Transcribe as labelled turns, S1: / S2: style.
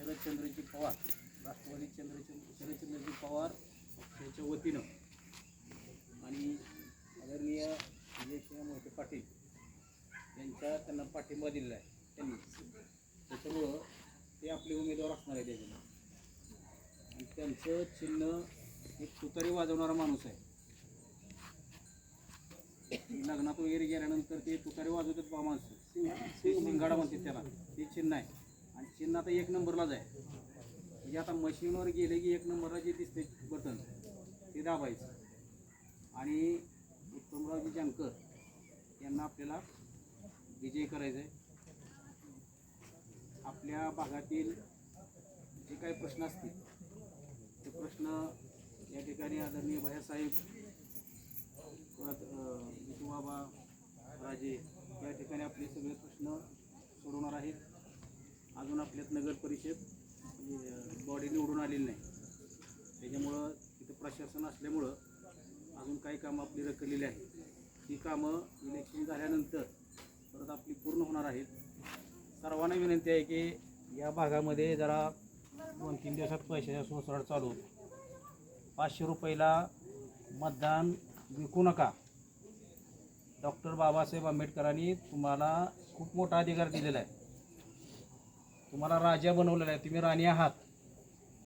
S1: शरदचंद्रजी पवार. राष्ट्रवादी चंद्रचंद्र शरदचंद्रजी पवार यांच्या वतीनं आणि आदरणीय विजयसिंह मोहिते पाटील यांच्या त्यांना पाठिंबा दिलेला आहे त्यांनी. त्याच्यामुळं ते आपले उमेदवार असणार आहे त्याच्यानं आणि त्यांचं चिन्ह एक तुतारी वाजवणारा माणूस आहे. लग्नात वगैरे गेल्यानंतर ते तुतारी वाजवतात बा माणसं. ते शिंगाडा म्हणतात त्याला. ते चिन्ह आहे. आणि चिन्ह आता एक नंबरलाच आहे. म्हणजे आता मशीनवर गेले की एक नंबरला जे दिसते बटन ते दाबायचं. आणि उत्तमरावजी जानकर यांना आपल्याला विजय करायचं आहे आपल्या भागातील जे काही प्रश्न असतील ते प्रश्न या ठिकाणी आदरणीय भैयासाहेब परत अं, राजे या ठिकाणी आपले सगळे प्रश्न शासन असल्यामुळं अजून काही कामं आपली रखडलेली आहेत. ही कामं इलेक्शन झाल्यानंतर परत आपली पूर्ण होणार आहेत. सर्वांना विनंती आहे की या भागामध्ये जरा दोन तीन दिवसात पैशाचा सोसराट चालू पाचशे रुपयाला मतदान विकू नका. डॉक्टर बाबासाहेब आंबेडकरांनी तुम्हाला खूप मोठा अधिकार दिलेला आहे. तुम्हाला राजा बनवलेला आहे. तुम्ही राणी आहात.